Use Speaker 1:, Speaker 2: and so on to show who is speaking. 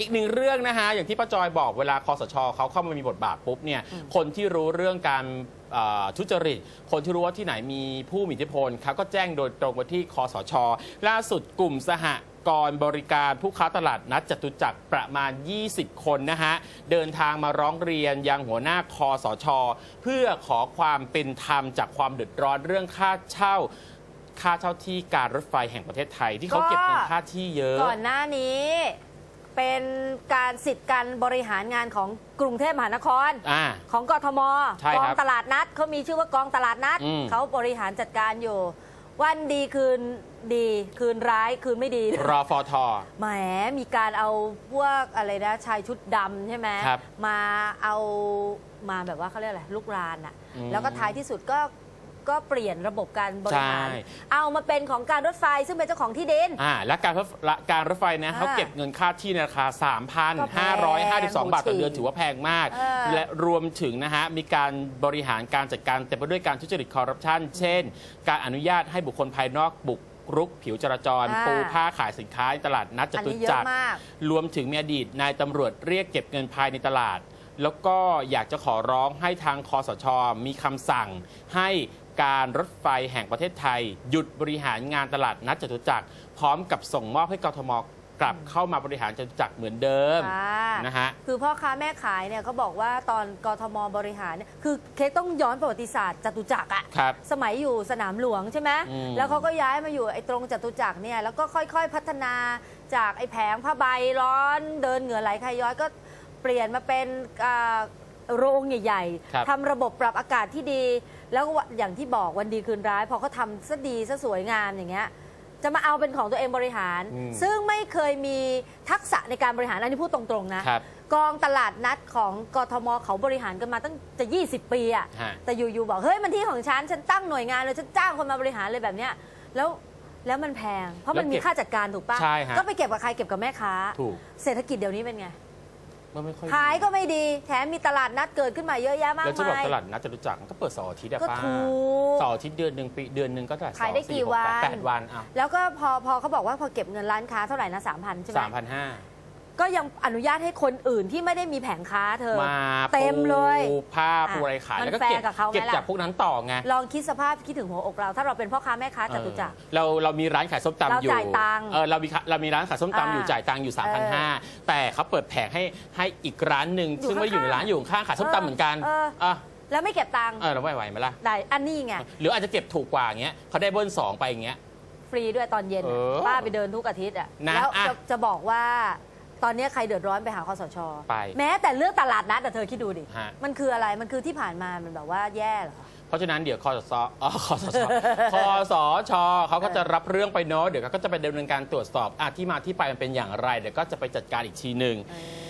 Speaker 1: อีกหนึ่งเรื่องนะฮะอย่างที่ป้าจอยบอกเวลาคอสชเขาเข้ามามีบทบาทปุ๊บเนี่ยคนที่รู้เรื่องการเอ่อทุจริต คนที่รู้ว่าที่ไหนมีผู้มีอิทธิพลเขาก็แจ้งโดยตรงไปที่คอสช ล่าสุดกลุ่มสหกรณ์บริการผู้ค้าตลาดนัดจตุจักรประมาณ 20 คนนะฮะ เดินทางมาร้องเรียนยังหัวหน้าคอสช เพื่อขอความเป็นธรรมจากความเดือดร้อนเรื่องค่าเช่าค่าเช่าที่การรถไฟแห่งประเทศไทยที่เขาเก็บเงินค่าที่เยอะ
Speaker 2: ก่อนหน้านี้ เป็นการสิทธิ์การบริหารงานของกรุงเทพมหานคร
Speaker 1: อ่า
Speaker 2: ของกทม
Speaker 1: ใช่
Speaker 2: ก
Speaker 1: ค
Speaker 2: อ
Speaker 1: รั
Speaker 2: ง
Speaker 1: บ
Speaker 2: ตลาดนัดเขามีชื่อว่ากองตลาดนัด
Speaker 1: อืม
Speaker 2: เขาบริหารจัดการอยู่ วันดีคืนดีคืนร้ายคืนไม่ดี
Speaker 1: รอฟอทอ
Speaker 2: แหมมีการเอาพวกอะไรนะชายชุดดำใช่ไหม
Speaker 1: ครับ
Speaker 2: มาเอามาแบบว่าเขาเรียกอะไรลูกรานอะ
Speaker 1: อืม
Speaker 2: แล้วก็ท้ายที่สุดก็ ก็เปลี่ยนระบบการบริหาร
Speaker 1: ใช่
Speaker 2: เอามาเป็นของการรถไฟซึ่งเป็นเจ้าของที่ดิน
Speaker 1: อ่าและการรถละการรถไฟนะ
Speaker 2: อ่า
Speaker 1: เขาเก็บเงินค่าที่ในราคา
Speaker 2: ก็แพง
Speaker 1: 3,552 บาทต่อเดือนถือว่าแพงมาก
Speaker 2: เออ
Speaker 1: และรวมถึงนะฮะ มีการบริหารการจัดการเต็มไปด้วยการทุจริตคอร์รัปชันเช่น การอนุญาตให้บุคคลภายนอกบุกรุกผิวจราจร
Speaker 2: อ่า
Speaker 1: ปูผ้าขายสินค้าในตลาดนัดจ
Speaker 2: อัน
Speaker 1: ตุ
Speaker 2: นี้เย
Speaker 1: จั
Speaker 2: อะ
Speaker 1: กร
Speaker 2: มาก
Speaker 1: รวมถึงมีอดีตนายตำรวจเรียกเก็บเงินภายในตลาด แล้วก็อยากจะขอร้องให้ทางคอสช มีคำสั่งให้การรถไฟแห่งประเทศไทย หยุดบริหารงานตลาดนัดจตุจักร พร้อมกับส่งมอบให้กทมกลับเข้ามาบริหารจตุจักรเหมือนเดิม
Speaker 2: ค่ะ
Speaker 1: นะฮะ
Speaker 2: คือพ่อค้าแม่ขายเนี่ยเขาบอกว่าตอนกทมบริหารเนี่ยคือเค้กต้องย้อนประวัติศาสตร์จตุจักรอะ
Speaker 1: ครับ
Speaker 2: สมัยอยู่สนามหลวงใช่ไหม
Speaker 1: อืม
Speaker 2: แล้วเขาก็ย้ายมาอยู่ไอ้ตรงจตุจักรเนี่ยแล้วก็ค่อยๆพัฒนาจากไอ้แผงผ้าใบร้อนเดินเหงื่อไหลใครย้อยก็เปลี่ยนมาเป็นอ่าโรงใหญ่
Speaker 1: ครับ
Speaker 2: ๆทำระบบปรับอากาศที่ดี แล้วก็อย่างที่บอกวันดีคืนร้าย พอเขาทำซะดีซะสวยงามอย่างเงี้ยจะมาเอาเป็นของตัวเองบริหาร
Speaker 1: อืม
Speaker 2: ซึ่งไม่เคยมีทักษะในการบริหารอันนี้พูดตรงๆนะ
Speaker 1: ครับ
Speaker 2: กองตลาดนัดของกทมเขาบริหารกันมาตั้งจะ 20 ปีอะ
Speaker 1: ฮะ
Speaker 2: แต่อยู่ๆบอกเฮ้ยมันที่ของฉัน ฉันตั้งหน่วยงานเลย ฉันจ้างคนมาบริหารเลยแบบเนี้ยแล้วแล้วมันแพง เพราะมัน
Speaker 1: แล้ว
Speaker 2: มี
Speaker 1: เก็บ
Speaker 2: ค่าจัดการถูกปะ
Speaker 1: ใช่ฮะ
Speaker 2: ก็ไปเก็บกับใครเก็บกับแม่ค้า
Speaker 1: ถูก
Speaker 2: เศรษฐกิจเดี๋ยวนี้เป็นไง
Speaker 1: มันไม่ค่อย
Speaker 2: ขายก็ไม่ดี แถมมีตลาดนัดเกิดขึ้นมาเยอะแยะมาก
Speaker 1: แล้วจะบอก
Speaker 2: มาย
Speaker 1: ตลาดนัดจตุจักรมันก็เปิดเสาร์อาทิตย์อะ
Speaker 2: ก็
Speaker 1: ป้า
Speaker 2: ถูก
Speaker 1: เสาร์อาทิตย์เดือนหนึ่งปีเดือนหนึ่งก็ได้
Speaker 2: ขายได้
Speaker 1: สองสี่
Speaker 2: กี่
Speaker 1: หแปด
Speaker 2: วัน
Speaker 1: แปดวันอะ
Speaker 2: แล้วก็พอพอเขาบอกว่าพอเก็บเงินร้านค้าเท่าไหร่นะสามพันใช่ไหม
Speaker 1: สามพันห้า
Speaker 2: ก็ยังอนุญาตให้คนอื่นที่ไม่ได้มีแผงค้าเธอ
Speaker 1: มา
Speaker 2: เต็มเลย
Speaker 1: ปูผ้า
Speaker 2: อะ
Speaker 1: ปูอะไรขาย
Speaker 2: มัน
Speaker 1: แล้วก็
Speaker 2: แฟร์
Speaker 1: เก็บ
Speaker 2: กับเขาไหม
Speaker 1: เก็บ
Speaker 2: ล่ะ
Speaker 1: จากพวกนั้นต่อไง
Speaker 2: ลองคิดสภาพคิดถึงหัวอกเรา ถ้าเราเป็นพ่อค้าแม่ค้าจตุจักร
Speaker 1: เออเราเรามีร้านขายส้มตำอยู่
Speaker 2: เราจ่ายตังค์
Speaker 1: เออเรามีเรามีร้านขายส้มตำอยู่
Speaker 2: อ่า
Speaker 1: จ่ายตังค์อยู่
Speaker 2: เออ
Speaker 1: 3,500 แต่เขาเปิดแผงให้ให้อีกร้านหนึ่ง
Speaker 2: อยู่
Speaker 1: ซึ่งไม่ได้อยู่ใน
Speaker 2: ข้างๆ
Speaker 1: ร้านอยู่ข้างขายส้มตำเหมือนกัน
Speaker 2: เออ
Speaker 1: อะ
Speaker 2: แล้วไม่เก็บตังค์
Speaker 1: เออเราไหวไหวไหมล่ะ
Speaker 2: ได้อันนี้ไง
Speaker 1: หรืออาจจะเก็บถูกกว่าอย่างเงี้ยเขาได้เบิ้ลสองไปอย่างเงี้ย
Speaker 2: ฟรีด้วยตอนเย็น
Speaker 1: เออ
Speaker 2: ป้าไปเดินทุกอาทิตย์อะ
Speaker 1: นะ
Speaker 2: แล้ว
Speaker 1: อะ
Speaker 2: จะจะบอกว่า ตอนนี้ใครเดือดร้อนไปหาคอสช
Speaker 1: ไป
Speaker 2: แม้แต่เรื่องตลาดนัดแต่เธอคิดดูดิ
Speaker 1: ฮะ
Speaker 2: มันคืออะไรมันคือที่ผ่านมามันแบบว่าแย่เหรอ
Speaker 1: เพราะฉะนั้นเดี๋ยวคอสชอ๋อคอสช คอสชเขาก็จะรับเรื่องไปเนาะเดี๋ยวเขาก็จะไปดำเนินการตรวจสอบอะที่มาที่ไปมันเป็นอย่างไร เดี๋ยวก็จะไปจัดการอีกทีหนึ่ง
Speaker 2: เออ